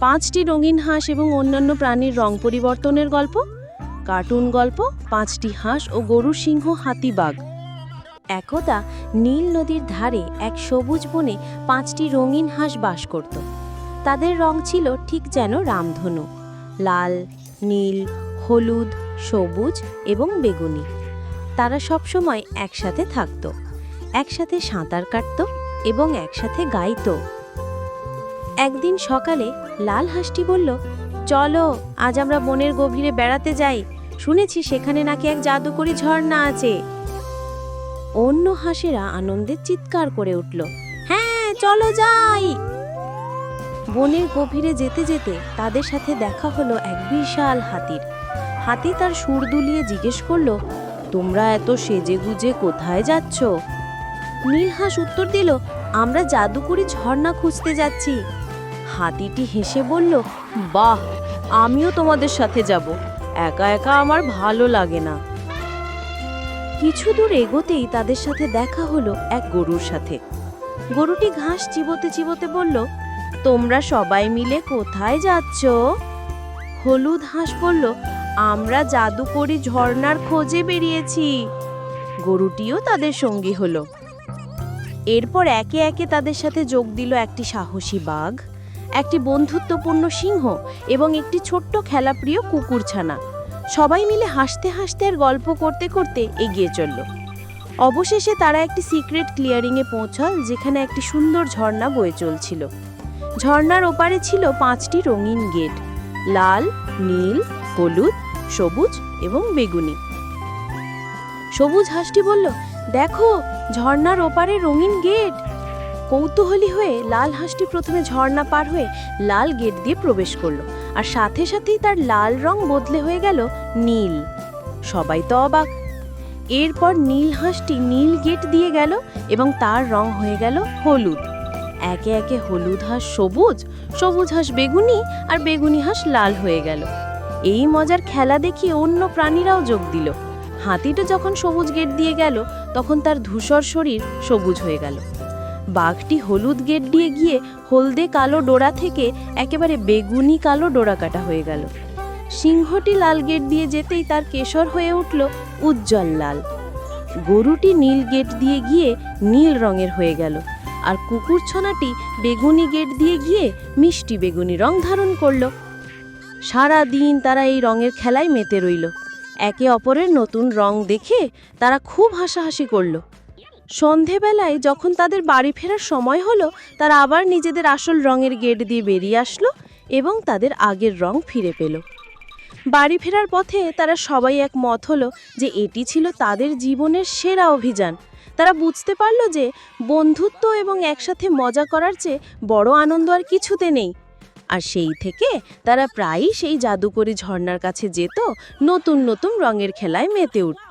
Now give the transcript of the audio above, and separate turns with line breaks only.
পাঁচটি রঙিন হাঁস এবং অন্যান্য প্রাণীর রং পরিবর্তনের গল্প, কার্টুন গল্প, পাঁচটি হাঁস ও গরু সিংহ হাতিবাগ। একদা নীল নদীর ধারে এক সবুজ বনে পাঁচটি রঙিন হাঁস বাস করত। তাদের রং ছিল ঠিক যেন রামধনু। লাল, নীল, হলুদ, সবুজ এবং বেগুনি। তারা সবসময় একসাথে থাকত। একসাথে সাঁতার কাটত এবং একসাথে গাইত। একদিন সকালে লাল হাঁসটি বলল, চলো, আজ আমরা বনের গভীরে বেড়াতে যাই। শুনেছি সেখানে নাকি এক জাদুকরি ঝর্ণা আছে। অন্য হাঁসেরা আনন্দে চিৎকার করে উঠল হ্যাঁ চলো যাই। বনের গভীরে যেতে যেতে তাদের সাথে দেখা হলো এক বিশাল হাতির। হাতি তার সুর দুলিয়ে জিজ্ঞেস করল, তোমরা এত সেজে গুজে কোথায় যাচ্ছ? নীলহাঁস উত্তর দিল, আমরা জাদুকরি ঝর্ণা খুঁজতে যাচ্ছি। হাতিটি হেসে বলল, বাহ, আমিও তোমাদের সাথে যাব। একা একা আমার ভালো লাগে না। কিছু দূর এগোতেই তাদের সাথে দেখা হলো এক গরুর সাথে। গরুটি ঘাস চিবোতে চিবোতে বলল, তোমরা সবাই মিলে কোথায় যাচ্ছ? হলুদ হাঁস বলল, আমরা জাদুকরি ঝর্ণার খোঁজে বেরিয়েছি। গরুটিও তাদের সঙ্গী হলো। এরপর একে একে তাদের সাথে যোগ দিল একটি সাহসী বাঘ। একটি বন্ধুত্বপূর্ণ সিংহ এবং একটি ছোট্ট খেলাপ্রিয় কুকুরছানা। সবাই মিলে হাসতে হাসতে আর গল্প করতে করতে এগিয়ে চলল। অবশেষে তারা একটি সিক্রেট ক্লিয়ারিংয়ে পৌঁছল যেখানে একটি সুন্দর ঝর্ণা বয়ে চলছিল। ঝর্ণার ওপারে ছিল পাঁচটি রঙিন গেট। লাল, নীল, হলুদ, সবুজ এবং বেগুনি। সবুজ হাঁসটি বলল, দেখো, ঝর্ণার ওপারে রঙিন গেট! কৌতূহলী হয়ে লাল হাঁসটি প্রথমে ঝর্ণা পার হয়ে লাল গেট দিয়ে প্রবেশ করল, আর সাথে সাথেই তার লাল রং বদলে হয়ে গেল নীল। সবাই তো অবাক। এরপর নীল হাঁসটি নীল গেট দিয়ে গেল এবং তার রং হয়ে গেল হলুদ। একে একে হলুদ হাঁস সবুজ সবুজ হাঁস বেগুনি, আর বেগুনি হাঁস লাল হয়ে গেল। এই মজার খেলা দেখে অন্য প্রাণীরাও যোগ দিল। হাতিটা যখন সবুজ গেট দিয়ে গেল, তখন তার ধূসর শরীর সবুজ হয়ে গেল। বাঘটি হলুদ গেট দিয়ে গিয়ে হলদে কালো ডোরা থেকে একেবারে বেগুনি কালো ডোরা কাটা হয়ে গেল। সিংহটি লাল গেট দিয়ে যেতেই তার কেশর হয়ে উঠল উজ্জ্বল লাল। গরুটি নীল গেট দিয়ে গিয়ে নীল রঙের হয়ে গেল আর কুকুরছনাটি বেগুনি গেট দিয়ে গিয়ে মিষ্টি বেগুনি রং ধারণ করল। সারা দিন তারা এই রঙের খেলায় মেতে রইল। একে অপরের নতুন রং দেখে তারা খুব হাসাহাসি করল। সন্ধেবেলায় যখন তাদের বাড়ি ফেরার সময় হলো, তারা আবার নিজেদের আসল রঙের গেট দিয়ে বেরিয়ে আসলো এবং তাদের আগের রং ফিরে পেল। বাড়ি ফেরার পথে তারা সবাই এক মত হলো যে এটি ছিল তাদের জীবনের সেরা অভিযান। তারা বুঝতে পারল যে বন্ধুত্ব এবং একসাথে মজা করার চেয়ে বড় আনন্দ আর কিছুতে নেই। আর সেই থেকে তারা প্রায়ই সেই জাদুকরি ঝর্নার কাছে যেত নতুন নতুন রঙের খেলায় মেতে উঠত।